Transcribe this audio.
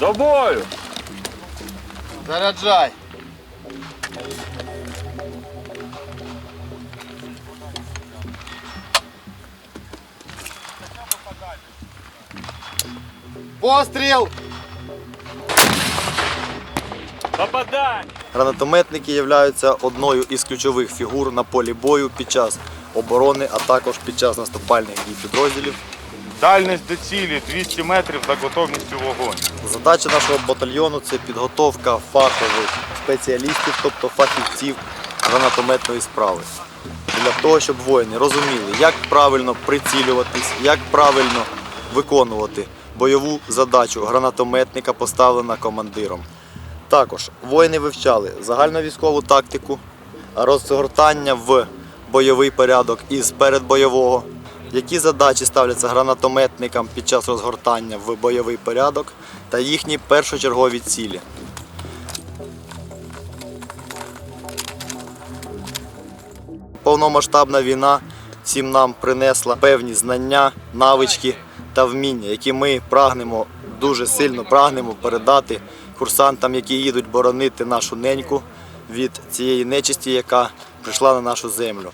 До бою! Заряджай. Постріл! Попадань! Гранатометники являються одною із ключових фігур на полі бою під час оборони, а також під час наступальних дій підрозділів. Дальність до цілі 200 метрів за готовністю вогонь. Задача нашого батальйону це підготовка фахових спеціалістів, тобто фахівців гранатометної справи. Для того, щоб воїни розуміли, як правильно прицілюватись, як правильно виконувати бойову задачу гранатометника, поставлена командиром. Також воїни вивчали загальновійськову тактику, розгортання в бойовий порядок із передбойового, які задачі ставляться гранатометникам під час розгортання в бойовий порядок та їхні першочергові цілі. Повномасштабна війна всім нам принесла певні знання, навички та вміння, які ми прагнемо дуже сильно прагнемо передати курсантам, які їдуть боронити нашу неньку від цієї нечисті, яка прийшла на нашу землю.